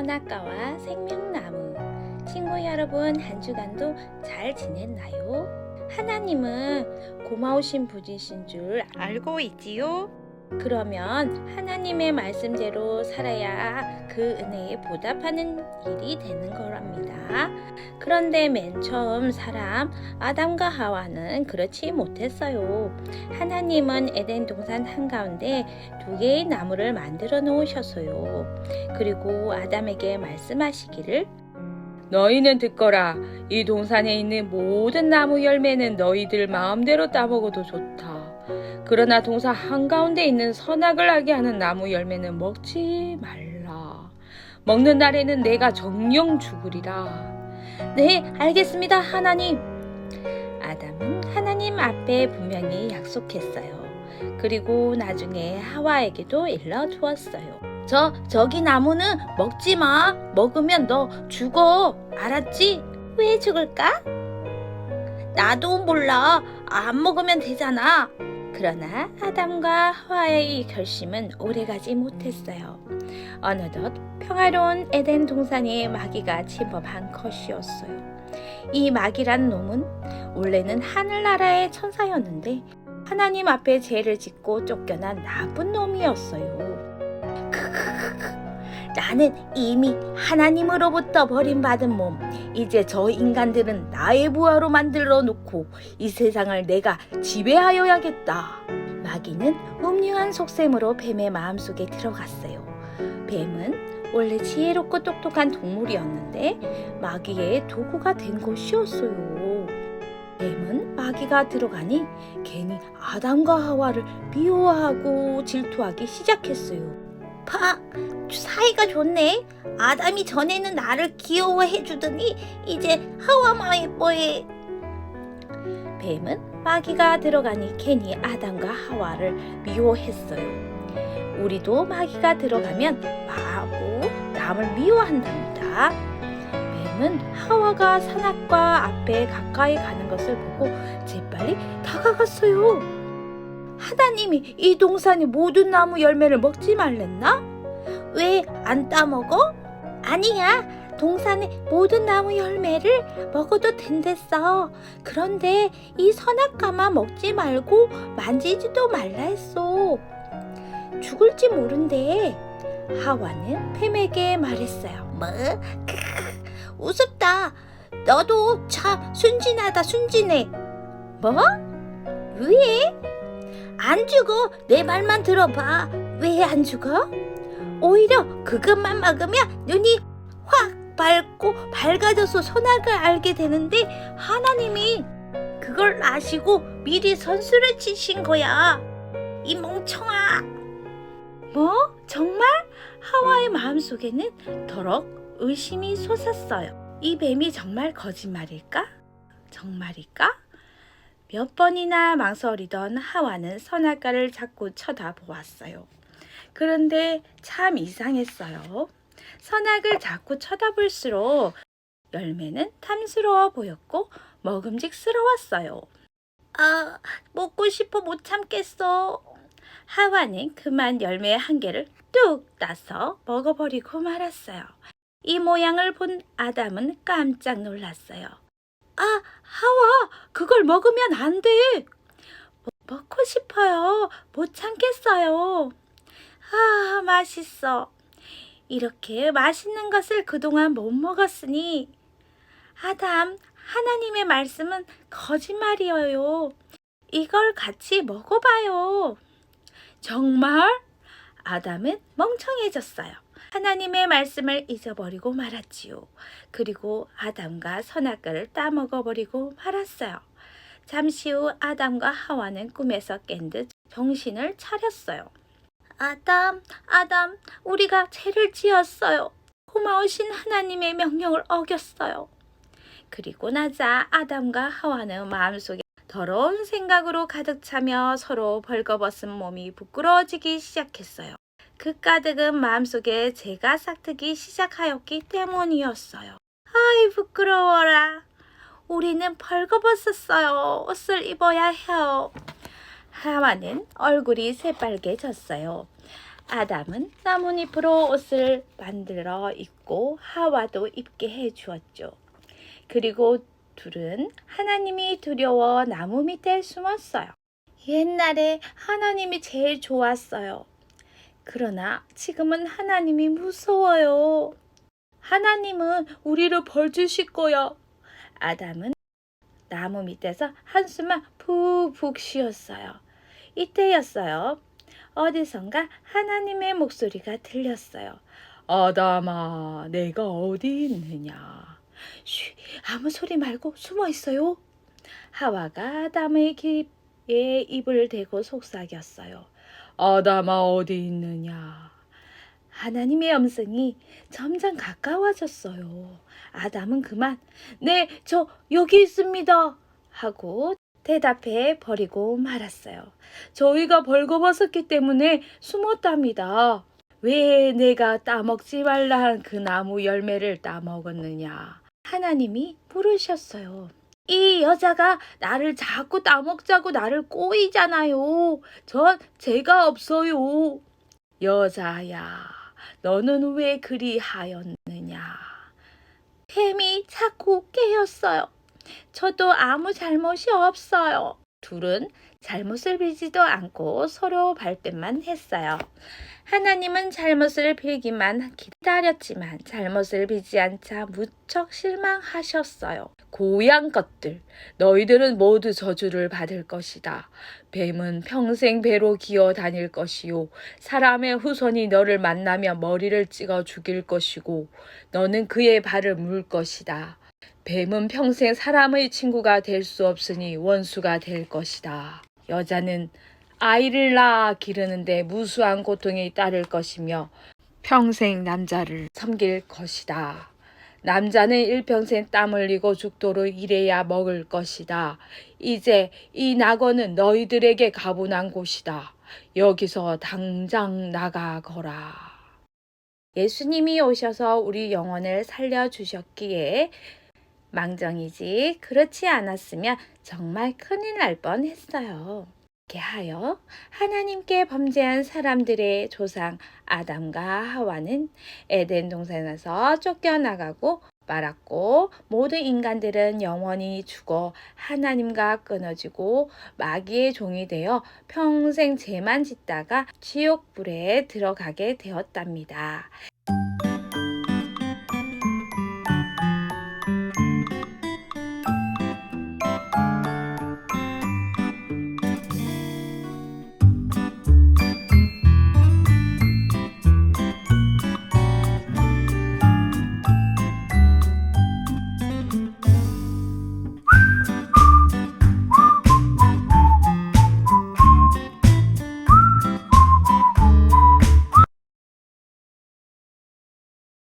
선악과와 생명나무. 친구 여러분, 한 주간도 잘 지냈나요? 하나님은 고마우신 분이신 줄 알고 있지요? 그러면 하나님의 말씀대로 살아야 그 은혜에 보답하는 일이 되는 거랍니다. 그런데 맨 처음 사람 아담과 하와는 그렇지 못했어요. 하나님은 에덴 동산 한가운데 두 개의 나무를 만들어 놓으셨어요. 그리고 아담에게 말씀하시기를 너희는 듣거라. 이 동산에 있는 모든 나무 열매는 너희들 마음대로 따먹어도 좋다. 그러나 동산 한가운데 있는 선악을 하게 하는 나무 열매는 먹지 말라. 먹는 날에는 내가 정령 죽으리라. 네, 알겠습니다, 하나님. 아담은 하나님 앞에 분명히 약속했어요. 그리고 나중에 하와에게도 일러 주었어요. 저, 저기 나무는 먹지 마. 먹으면 너 죽어. 알았지? 왜 죽을까? 나도 몰라. 안 먹으면 되잖아. 그러나 아담과 하와의 결심은 오래가지 못했어요. 어느덧 평화로운 에덴 동산에 마귀가 침범한 것이었어요. 이 마귀란 놈은 원래는 하늘나라의 천사였는데 하나님 앞에 죄를 짓고 쫓겨난 나쁜 놈이었어요. 나는 이미 하나님으로부터 버림받은 몸. 이제 저 인간들은 나의 부하로 만들어 놓고 이 세상을 내가 지배하여야겠다. 마귀는 음흉한 속셈으로 뱀의 마음속에 들어갔어요. 뱀은 원래 지혜롭고 똑똑한 동물이었는데 마귀의 도구가 된 것이었어요. 뱀은 마귀가 들어가니 괜히 아담과 하와를 미워하고 질투하기 시작했어요. 파, 사이가 좋네. 아담이 전에는 나를 귀여워해 주더니 이제 하와만 예뻐해. 뱀은 마귀가 들어가니 괜히 아담과 하와를 미워했어요. 우리도 마귀가 들어가면 마구 남을 미워한답니다. 뱀은 하와가 산악과 앞에 가까이 가는 것을 보고 재빨리 다가갔어요. 하나님이 이 동산의 모든 나무 열매를 먹지 말랬나? 왜 안 따먹어? 아니야. 동산의 모든 나무 열매를 먹어도 된댔어. 그런데 이 선악과만 먹지 말고 만지지도 말라 했어. 죽을지 모른대. 하와는 뱀에게 말했어요. 뭐? 우습다. 너도 참 순진하다 순진해. 뭐? 왜? 안 죽어. 내 말만 들어봐. 왜 안 죽어? 오히려 그것만 먹으면 눈이 확 밝고 밝아져서 선악을 알게 되는데 하나님이 그걸 아시고 미리 선수를 치신 거야. 이 멍청아. 뭐? 정말? 하와의 마음속에는 더럭 의심이 솟았어요. 이 뱀이 정말 거짓말일까? 정말일까? 몇 번이나 망설이던 하와는 선악과를 자꾸 쳐다보았어요. 그런데 참 이상했어요. 선악을 자꾸 쳐다볼수록 열매는 탐스러워 보였고 먹음직스러웠어요. 아, 먹고 싶어 못 참겠어. 하와는 그만 열매 한 개를 뚝 따서 먹어버리고 말았어요. 이 모양을 본 아담은 깜짝 놀랐어요. 아, 하와, 그걸 먹으면 안 돼. 먹- 먹고 싶어요. 못 참겠어요. 아, 맛있어. 이렇게 맛있는 것을 그동안 못 먹었으니, 아담, 하나님의 말씀은 거짓말이에요. 이걸 같이 먹어봐요. 정말? 아담은 멍청해졌어요. 하나님의 말씀을 잊어버리고 말았지요. 그리고 아담과 선악과를 따먹어버리고 말았어요. 잠시 후 아담과 하와는 꿈에서 깬 듯 정신을 차렸어요. 아담, 아담, 우리가 죄를 지었어요. 고마우신 하나님의 명령을 어겼어요. 그리고 나자 아담과 하와는 마음속에 더러운 생각으로 가득 차며 서로 벌거벗은 몸이 부끄러워지기 시작했어요. 그 가득은 마음속에 죄가 싹트기 시작하였기 때문이었어요. 아이 부끄러워라. 우리는 벌거벗었어요. 옷을 입어야 해요. 하와는 얼굴이 새빨개졌어요. 아담은 나뭇잎으로 옷을 만들어 입고 하와도 입게 해 주었죠. 그리고 둘은 하나님이 두려워 나무 밑에 숨었어요. 옛날에 하나님이 제일 좋았어요. 그러나 지금은 하나님이 무서워요. 하나님은 우리를 벌 주실 거야. 아담은 나무 밑에서 한숨만 푹푹 쉬었어요. 이때였어요. 어디선가 하나님의 목소리가 들렸어요. 아담아, 내가 어디 있느냐? 쉬, 아무 소리 말고 숨어 있어요. 하와가 아담의 귀에 입을 대고 속삭였어요. 아담아, 어디 있느냐? 하나님의 음성이 점점 가까워졌어요. 아담은 그만, 네, 저 여기 있습니다. 하고 대답해 버리고 말았어요. 저희가 벌거벗었기 때문에 숨었답니다. 왜 내가 따먹지 말라 한 그 나무 열매를 따먹었느냐? 하나님이 물으셨어요. 이 여자가 나를 자꾸 따먹자고 나를 꼬이잖아요. 전 죄가 없어요. 여자야, 너는 왜 그리 하였느냐? 뱀이 자꾸 깨었어요. 저도 아무 잘못이 없어요. 둘은 잘못을 빌지도 않고 서로 발뺌만 했어요. 하나님은 잘못을 빌기만 기다렸지만 잘못을 빌지 않자 무척 실망하셨어요. 고양 것들, 너희들은 모두 저주를 받을 것이다. 뱀은 평생 배로 기어 다닐 것이요. 사람의 후손이 너를 만나면 머리를 찍어 죽일 것이고, 너는 그의 발을 물 것이다. 뱀은 평생 사람의 친구가 될 수 없으니 원수가 될 것이다. 여자는 아이를 낳아 기르는데 무수한 고통이 따를 것이며 평생 남자를 섬길 것이다. 남자는 일평생 땀 흘리고 죽도록 일해야 먹을 것이다. 이제 이 낙원은 너희들에게 가분한 곳이다. 여기서 당장 나가거라. 예수님이 오셔서 우리 영혼을 살려주셨기에 망정이지 그렇지 않았으면 정말 큰일 날 뻔했어요. 이렇게 하여 하나님께 범죄한 사람들의 조상 아담과 하와는 에덴 동산에서 쫓겨나가고 말았고 모든 인간들은 영원히 죽어 하나님과 끊어지고 마귀의 종이 되어 평생 죄만 짓다가 지옥불에 들어가게 되었답니다.